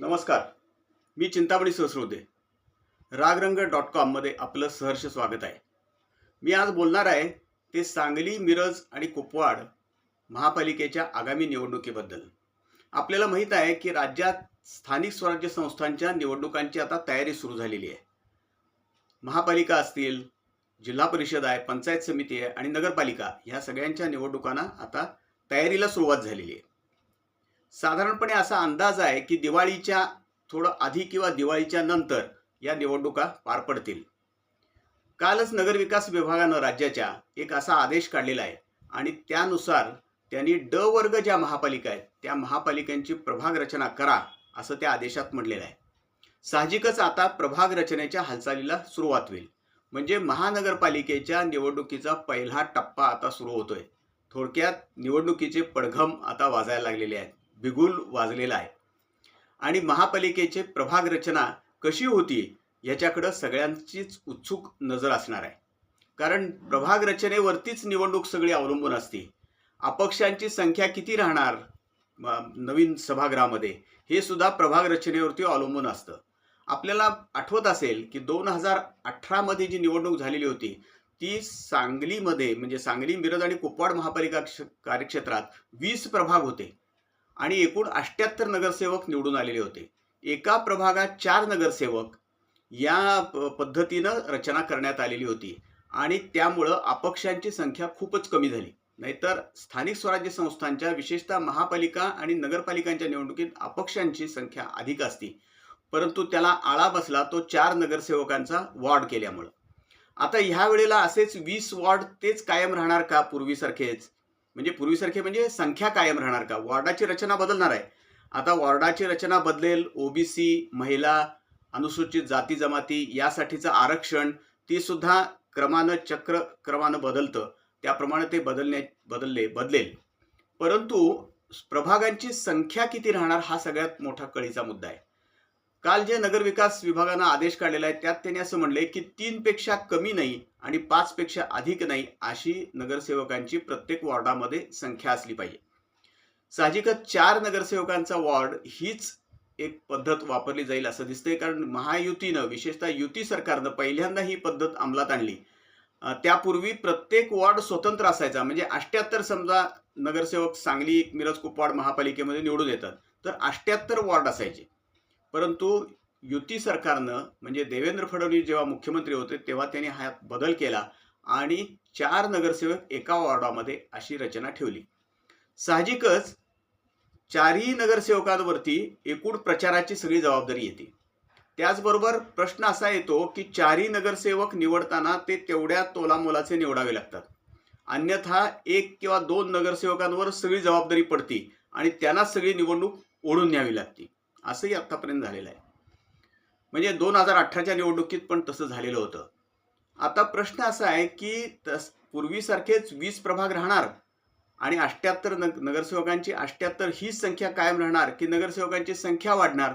नमस्कार. मी चिंतामणी सहस्रोदे. रागरंग डॉट कॉममध्ये आपलं सहर्ष स्वागत आहे. मी आज बोलणार आहे ते सांगली मिरज आणि कुपवाड महापालिकेच्या आगामी निवडणुकीबद्दल. आपल्याला माहीत आहे की राज्यात स्थानिक स्वराज्य संस्थांच्या निवडणुकांची आता तयारी सुरू झालेली आहे. महापालिका असतील जिल्हा परिषद आहे पंचायत समिती आहे आणि नगरपालिका ह्या सगळ्यांच्या निवडणुकांना आता तयारीला सुरुवात झालेली आहे. साधारणपणे असा अंदाज आहे की दिवाळीच्या थोडं आधी किंवा दिवाळीच्या नंतर या निवडणुका पार पडतील. कालच नगरविकास विभागानं राज्याच्या एक असा आदेश काढलेला आहे आणि त्यानुसार त्यांनी ड वर्ग ज्या महापालिका आहेत त्या महापालिकांची प्रभाग रचना करा असं त्या आदेशात म्हटलेलं आहे. साहजिकच आता प्रभाग रचनेच्या हालचालीला सुरुवात होईल. म्हणजे महानगरपालिकेच्या निवडणुकीचा पहिला टप्पा आता सुरू होतोय. थोडक्यात निवडणुकीचे पडघम आता वाजायला लागलेले आहेत. बिगुल वाजलेला आहे. आणि महापालिकेचे प्रभाग रचना कशी होती याच्याकडं सगळ्यांचीच उत्सुक नजर असणार आहे. कारण प्रभाग रचनेवरतीच निवडणूक सगळी अवलंबून असते. अपक्षांची संख्या किती राहणार नवीन सभागृहामध्ये हे सुद्धा प्रभाग रचनेवरती अवलंबून असतं. आपल्याला आठवत असेल की दोन हजार अठरामध्ये जी निवडणूक झालेली होती ती सांगलीमध्ये म्हणजे सांगली मिरज आणि कुपवाड महापालिका क्ष- कार्यक्षेत्रात वीस प्रभाग होते. आणि एकूण अष्ट्याहत्तर नगरसेवक निवडून आलेले होते. एका प्रभागात चार नगरसेवक या पद्धतीनं रचना करण्यात आलेली होती. आणि त्यामुळं अपक्षांची संख्या खूपच कमी झाली. नाहीतर स्थानिक स्वराज्य संस्थांच्या विशेषतः महापालिका आणि नगरपालिकांच्या निवडणुकीत अपक्षांची संख्या अधिक असती. परंतु त्याला आळा बसला तो चार नगरसेवकांचा वॉर्ड केल्यामुळं. आता ह्या वेळेला असेच वीस वॉर्ड तेच कायम राहणार का पूर्वीसारखेच? म्हणजे पूर्वीसारखे म्हणजे संख्या कायम राहणार का? वॉर्डाची रचना बदलणार आहे. आता वॉर्डाची रचना बदलेल ओबीसी महिला अनुसूचित जाती जमाती यासाठीचं आरक्षण ती सुद्धा क्रमानं चक्र क्रमानं बदलतं. त्याप्रमाणे ते बदलणे बदलले बदलेल. परंतु प्रभागांची संख्या किती राहणार हा सगळ्यात मोठा कळीचा मुद्दा आहे. काल जे नगरविकास विभागानं आदेश काढलेला आहे त्यात त्यांनी असं म्हणले की तीनपेक्षा कमी नाही आणि पाचपेक्षा अधिक नाही अशी नगरसेवकांची प्रत्येक वॉर्डामध्ये संख्या असली पाहिजे. साहजिकच चार नगरसेवकांचा वॉर्ड हीच एक पद्धत वापरली जाईल असं दिसतंय कारण महायुतीनं विशेषतः युती सरकारनं पहिल्यांदा ही पद्धत अंमलात आणली. त्यापूर्वी प्रत्येक वॉर्ड स्वतंत्र असायचा. म्हणजे अष्ट्याहत्तर समजा नगरसेवक सांगली मिरज कुपवाड महापालिकेमध्ये निवडून येतात तर अष्ट्याहत्तर वॉर्ड असायचे. परंतु युती सरकारनं म्हणजे देवेंद्र फडणवीस जेव्हा मुख्यमंत्री होते तेव्हा त्यांनी हा बदल केला आणि चार नगरसेवक एका वॉर्डामध्ये अशी रचना ठेवली. साहजिकच चारही नगरसेवकांवरती एकूण प्रचाराची सगळी जबाबदारी येते. त्याचबरोबर प्रश्न असा येतो की चारही नगरसेवक निवडताना ते तेवढ्या तोलामोलाचे निवडावे लागतात. अन्यथा एक किंवा दोन नगरसेवकांवर सगळी जबाबदारी पडती आणि त्यांना सगळी निवडणूक ओढून न्यावी लागते. असंही आत्तापर्यंत झालेलं आहे. म्हणजे दोन हजार अठराच्या निवडणुकीत पण तसं झालेलं होतं. आता प्रश्न असा आहे की तस पूर्वीसारखेच वीस प्रभाग राहणार आणि अष्ट्याहत्तर नग नगरसेवकांची अष्ट्याहत्तर हीच संख्या कायम राहणार की नगरसेवकांची संख्या वाढणार?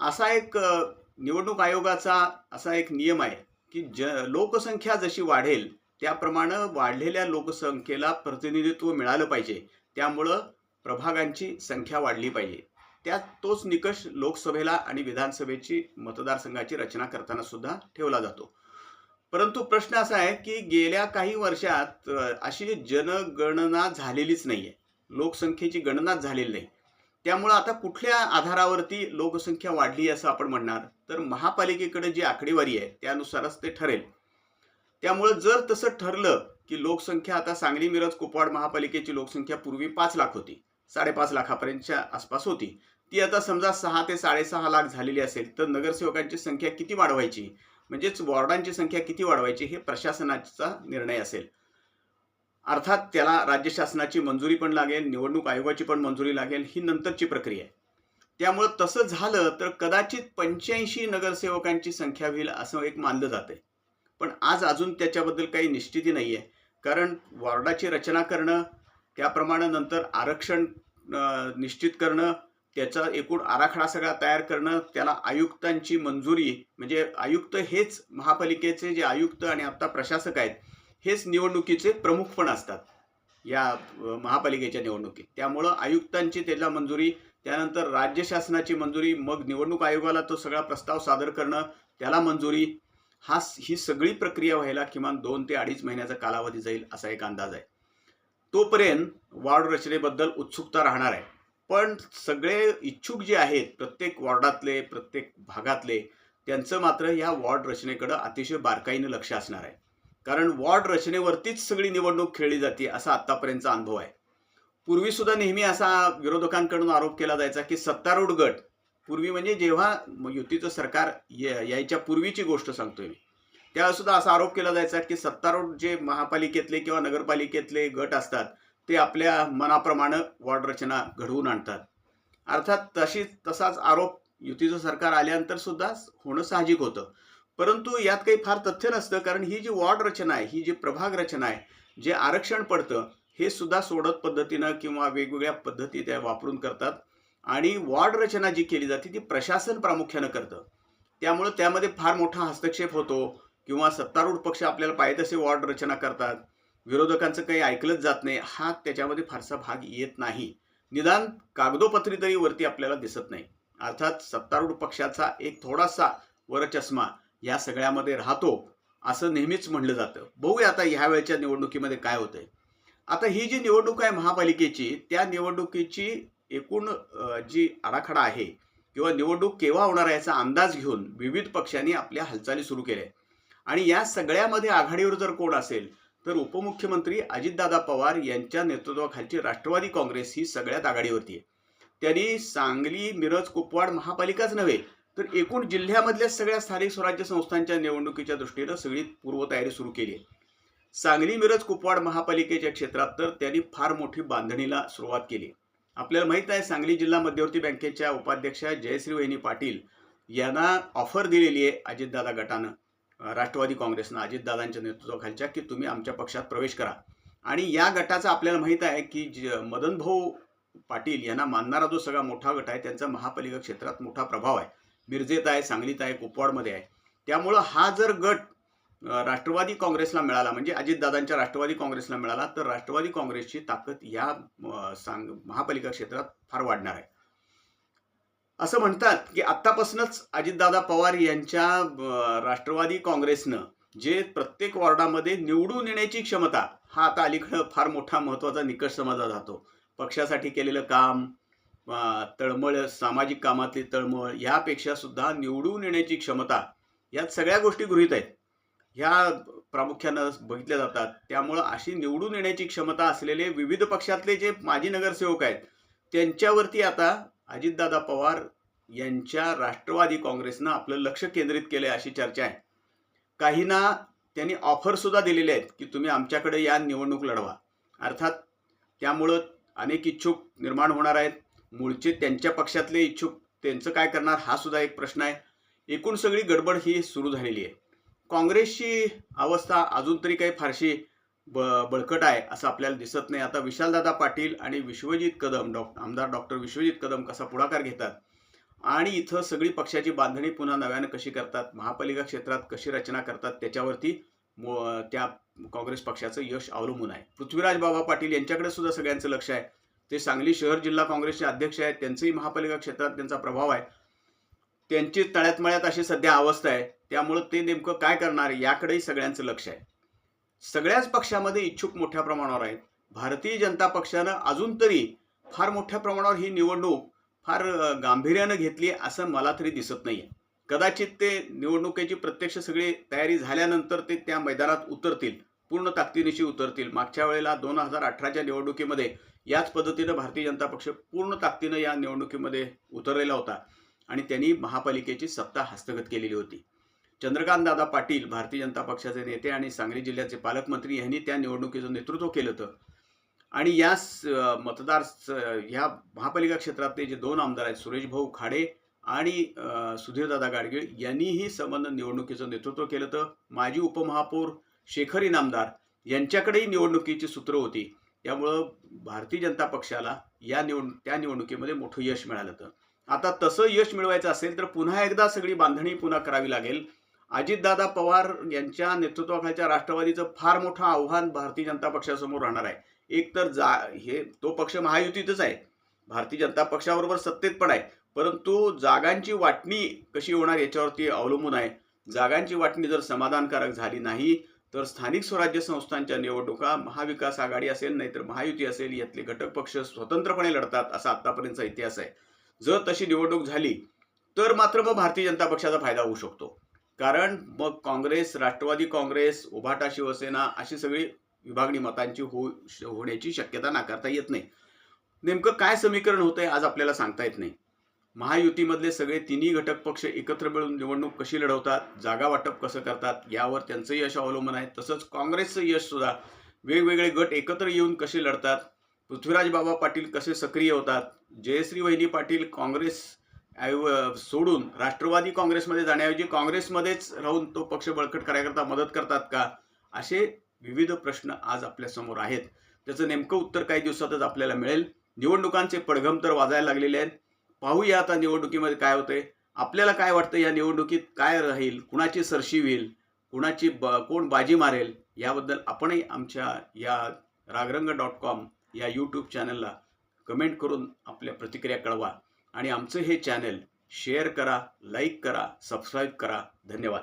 असा एक निवडणूक आयोगाचा असा एक नियम आहे की ज लोकसंख्या जशी वाढेल त्याप्रमाणे वाढलेल्या लोकसंख्येला प्रतिनिधित्व मिळालं पाहिजे. त्यामुळं प्रभागांची संख्या वाढली पाहिजे. त्यात तोच निकष लोकसभेला आणि विधानसभेची मतदारसंघाची रचना करताना सुद्धा ठेवला जातो. परंतु प्रश्न असा आहे की गेल्या काही वर्षात अशी जनगणना झालेलीच नाही आहे लोकसंख्येची गणनाच झालेली नाही त्यामुळं आता कुठल्या आधारावरती लोकसंख्या वाढली असं आपण म्हणणार? तर महापालिकेकडे जी आकडेवारी आहे त्यानुसारच ते ठरेल. त्यामुळं जर तसं ठरलं की लोकसंख्या आता सांगली मिरज कुपवाड महापालिकेची लोकसंख्या पूर्वी पाच लाख होती साडेपाच लाखापर्यंतच्या आसपास होती ती आता समजा सहा ते साडेसहा लाख झालेली असेल तर नगरसेवकांची संख्या किती वाढवायची? म्हणजेच वॉर्डांची संख्या किती वाढवायची हे प्रशासनाचा निर्णय असेल. अर्थात त्याला राज्य शासनाची मंजुरी पण लागेल निवडणूक आयोगाची पण मंजुरी लागेल ही नंतरची प्रक्रिया आहे. त्यामुळं तसं झालं तर कदाचित पंच्याऐंशी नगरसेवकांची संख्या होईल असं एक मानलं जाते पण आज अजून त्याच्याबद्दल काही निश्चिती नाही आहे कारण वॉर्डाची रचना करणं त्याप्रमाणे नंतर आरक्षण निश्चित करणं त्याचा एकूण आराखडा सगळा तयार करणं त्याला आयुक्तांची मंजुरी म्हणजे आयुक्त हेच महापालिकेचे जे आयुक्त आणि आता प्रशासक आहेत हेच निवडणुकीचे प्रमुख पण असतात या महापालिकेच्या निवडणुकीत. त्यामुळं आयुक्तांची त्याला मंजुरी त्यानंतर राज्य शासनाची मंजुरी मग निवडणूक आयोगाला तो सगळा प्रस्ताव सादर करणं त्याला मंजुरी हा ही सगळी प्रक्रिया व्हायला किमान दोन ते अडीच महिन्याचा कालावधी जाईल असा एक अंदाज आहे. तोपर्यंत वार्ड रचनेबद्दल उत्सुकता राहणार आहे. पण सगळे इच्छुक जे आहेत प्रत्येक वॉर्डातले प्रत्येक भागातले त्यांचं मात्र या वॉर्ड रचनेकडं अतिशय बारकाईनं लक्ष असणार आहे. कारण वॉर्ड रचनेवरतीच सगळी निवडणूक खेळली जाते असा आत्तापर्यंतचा अनुभव आहे. पूर्वी सुद्धा नेहमी असा विरोधकांकडून आरोप केला जायचा की सत्तारूढ गट पूर्वी म्हणजे जेव्हा युतीचं सरकार यायच्या पूर्वीची गोष्ट सांगतोय मी त्यावेळेसुद्धा असा आरोप केला जायचा की सत्तारूढ जे महापालिकेतले किंवा नगरपालिकेतले गट असतात ते आपल्या मनाप्रमाणे वॉर्ड रचना घडवून आणतात. अर्थात तशी तसाच आरोप युतीचं सरकार आल्यानंतर सुद्धा होणं साहजिक होतं. परंतु यात काही फार तथ्य नसतं कारण ही जी वॉर्ड रचना आहे ही जी प्रभाग रचना आहे जे आरक्षण पडतं हे सुद्धा सोडत पद्धतीनं किंवा वेगवेगळ्या पद्धती त्या वापरून करतात. आणि वॉर्ड रचना जी केली जाते ती प्रशासन प्रामुख्यानं करतं. त्यामुळं त्यामध्ये फार मोठा हस्तक्षेप होतो किंवा सत्तारूढ पक्ष आपल्याला पाहिजे तसे वॉर्ड रचना करतात. विरोधकांचं काही ऐकलंच जात नाही. हा त्याच्यामध्ये फारसा भाग येत नाही. निदान कागदोपत्री तरी वरती आपल्याला दिसत नाही. अर्थात सत्तारूढ पक्षाचा एक थोडासा वरचष्मा या सगळ्यामध्ये राहतो असं नेहमीच म्हणलं जातं. बघूया आता ह्या वेळच्या निवडणुकीमध्ये काय होतंय. आता ही जी निवडणूक आहे महापालिकेची त्या निवडणुकीची एकूण जी आराखडा आहे किंवा निवडणूक केव्हा होणार आहे याचा अंदाज घेऊन विविध पक्षांनी आपल्या हालचाली सुरू केल्या. आणि या सगळ्यामध्ये आघाडीवर जर कोण असेल तर उपमुख्यमंत्री अजितदादा पवार यांच्या नेतृत्वाखालची राष्ट्रवादी काँग्रेस ही सगळ्यात आघाडीवरती आहे. त्यांनी सांगली मिरज कुपवाड महापालिकाच नव्हे तर एकूण जिल्ह्यामधल्या सगळ्या स्थानिक स्वराज्य संस्थांच्या निवडणुकीच्या दृष्टीनं सगळी पूर्वतयारी सुरू केली आहे. सांगली मिरज कुपवाड महापालिकेच्या क्षेत्रात तर त्यांनी फार मोठी बांधणीला सुरुवात केली आपल्याला माहीत आहे सांगली जिल्हा मध्यवर्ती बँकेच्या उपाध्यक्षा जयश्री वहिनी पाटील यांना ऑफर दिलेली आहे अजितदादा गटानं. राष्ट्रवादी काँग्रेसनं अजितदादांच्या नेतृत्वाखालच्या की तुम्ही आमच्या पक्षात प्रवेश करा. आणि या गटाचा आपल्याला माहीत आहे की ज- मदन भाऊ पाटील यांना मानणारा जो सगळा मोठा गट आहे त्यांचा महापालिका क्षेत्रात मोठा प्रभाव आहे. मिरजेत आहे सांगलीत आहे कुपवाडमध्ये आहे. त्यामुळं हा जर गट राष्ट्रवादी काँग्रेसला मिळाला म्हणजे अजितदादांच्या राष्ट्रवादी काँग्रेसला मिळाला तर राष्ट्रवादी काँग्रेसची ताकद या सांग महापालिका क्षेत्रात फार वाढणार आहे. असं म्हणतात की आत्तापासूनच अजितदादा पवार यांच्या राष्ट्रवादी काँग्रेसनं जे प्रत्येक वॉर्डामध्ये निवडून येण्याची क्षमता हा आता अलीकडं फार मोठा महत्त्वाचा निकष समजला जातो. पक्षासाठी केलेलं काम तळमळ सामाजिक कामातली तळमळ ह्यापेक्षासुद्धा निवडून येण्याची क्षमता यात सगळ्या गोष्टी गृहीत आहेत. ह्या प्रामुख्यानं बघितल्या जातात. त्यामुळं अशी निवडून येण्याची क्षमता असलेले विविध पक्षातले जे माजी नगरसेवक आहेत त्यांच्यावरती आता अजितदादा पवार यांच्या राष्ट्रवादी काँग्रेसनं आपलं लक्ष केंद्रित केलं आहे अशी चर्चा आहे. काहींना त्यांनी ऑफरसुद्धा दिलेले आहेत की तुम्ही आमच्याकडे या निवडणूक लढवा. अर्थात त्यामुळं अनेक इच्छुक निर्माण होणार आहेत. मूळचे त्यांच्या पक्षातले इच्छुक त्यांचं काय करणार हा सुद्धा एक प्रश्न आहे. एकूण सगळी गडबड ही सुरू झालेली आहे. काँग्रेसची अवस्था अजून तरी काही फारशी ब बळकट आहे असं आपल्याला दिसत नाही. आता विशालदादा पाटील आणि विश्वजित कदम डॉक्टर आमदार डॉक्टर विश्वजित कदम कसा पुढाकार घेतात? आणि इथं सगळी पक्षाची बांधणी पुन्हा नव्यानं कशी करतात? महापालिका क्षेत्रात कशी रचना करतात? त्याच्यावरती त्या काँग्रेस पक्षाचं यश अवलंबून आहे. पृथ्वीराज बाबा पाटील यांच्याकडे सुद्धा सगळ्यांचं लक्ष आहे. ते सांगली शहर जिल्हा काँग्रेसचे अध्यक्ष आहेत. त्यांचंही महापालिका क्षेत्रात त्यांचा प्रभाव आहे. त्यांची तळ्यात मळ्यात अशी सध्या अवस्था आहे. त्यामुळं ते नेमकं काय करणार याकडेही सगळ्यांचं लक्ष आहे. सगळ्याच पक्षामध्ये इच्छुक मोठ्या प्रमाणावर आहेत. भारतीय जनता पक्षानं अजून तरी फार मोठ्या प्रमाणावर ही निवडणूक फार गांभीर्यानं घेतली असं मला तरी दिसत नाहीये. कदाचित ते निवडणुकीची प्रत्यक्ष सगळी तयारी झाल्यानंतर ते त्या मैदानात उतरतील पूर्ण ताकदीनिशी उतरतील. मागच्या वेळेला दोन हजार अठराच्या निवडणुकीमध्ये याच पद्धतीनं भारतीय जनता पक्ष पूर्ण ताकदीनं या निवडणुकीमध्ये उतरलेला होता आणि त्यांनी महापालिकेची सत्ता हस्तगत केलेली होती. चंद्रकांत दादा पाटील भारतीय जनता पक्षाचे नेते आणि सांगली जिल्ह्याचे पालकमंत्री यांनी त्या निवडणुकीचं नेतृत्व केलं होतं. आणि या मतदार ह्या महापालिका क्षेत्रातले जे दोन आमदार आहेत सुरेश भाऊ खाडे आणि सुधीरदादा गाडगीळ यांनीही संबंध निवडणुकीचं नेतृत्व केलं होतं. माजी उपमहापौर शेखर इनामदार यांच्याकडेही निवडणुकीची सूत्र होती. त्यामुळं भारतीय जनता पक्षाला या निवड त्या निवडणुकीमध्ये मोठं यश मिळालं होतं. आता तसं यश मिळवायचं असेल तर पुन्हा एकदा सगळी बांधणी पुन्हा करावी लागेल. अजितदादा पवार यांच्या नेतृत्वाखालच्या राष्ट्रवादीचं फार मोठं आव्हान भारतीय जनता पक्षासमोर राहणार आहे. एक तर जा हे तो पक्ष महायुतीतच आहे. भारतीय जनता पक्षाबरोबर सत्तेत पण आहे. परंतु जागांची वाटणी कशी होणार याच्यावरती अवलंबून आहे. जागांची वाटणी जर समाधानकारक झाली नाही तर स्थानिक स्वराज्य संस्थांच्या निवडणुका महाविकास आघाडी असेल नाहीतर महायुती असेल यातले घटक पक्ष स्वतंत्रपणे लढतात असा आतापर्यंतचा इतिहास आहे. जर तशी निवडणूक झाली तर मात्र मग भारतीय जनता पक्षाचा फायदा होऊ शकतो. कारण मग काँग्रेस राष्ट्रवादी काँग्रेस उभाटा शिवसेना अशी सगळी विभागणी मतांची हो होण्याची शक्यता नाकारता येत नाही. नेमकं काय समीकरण होतंय आज आपल्याला सांगता येत नाही. महायुतीमधले सगळे तिन्ही घटक पक्ष एकत्र मिळून निवडणूक कशी लढवतात जागा वाटप कसं करतात यावर त्यांचं यश अवलंबून आहे. तसंच काँग्रेसचं यश सुद्धा वेगवेगळे गट एकत्र येऊन कसे लढतात पृथ्वीराज बाबा पाटील कसे सक्रिय होतात जयश्री वहिनी पाटील काँग्रेस सोडून राष्ट्रवादी काँग्रेसमध्ये जाण्याऐवजी काँग्रेसमध्येच राहून तो पक्ष बळकट करायकरता मदत करतात का असे विविध प्रश्न आज आपल्यासमोर आहेत. त्याचं नेमकं उत्तर काही दिवसातच आपल्याला मिळेल. निवडणुकांचे पडघम तर वाजायला लागलेले आहेत. पाहूया आता निवडणुकीमध्ये काय होतंय. आपल्याला काय वाटतं या निवडणुकीत काय राहील? कुणाची सरशी होईल? कुणाची ब कोण बाजी मारेल? याबद्दल आपणही आमच्या या रागरंग डॉट कॉम या यूट्यूब चॅनलला कमेंट करून आपल्या प्रतिक्रिया कळवा. आणि आमचं हे चॅनल शेअर करा लाईक करा सबस्क्राईब करा. धन्यवाद.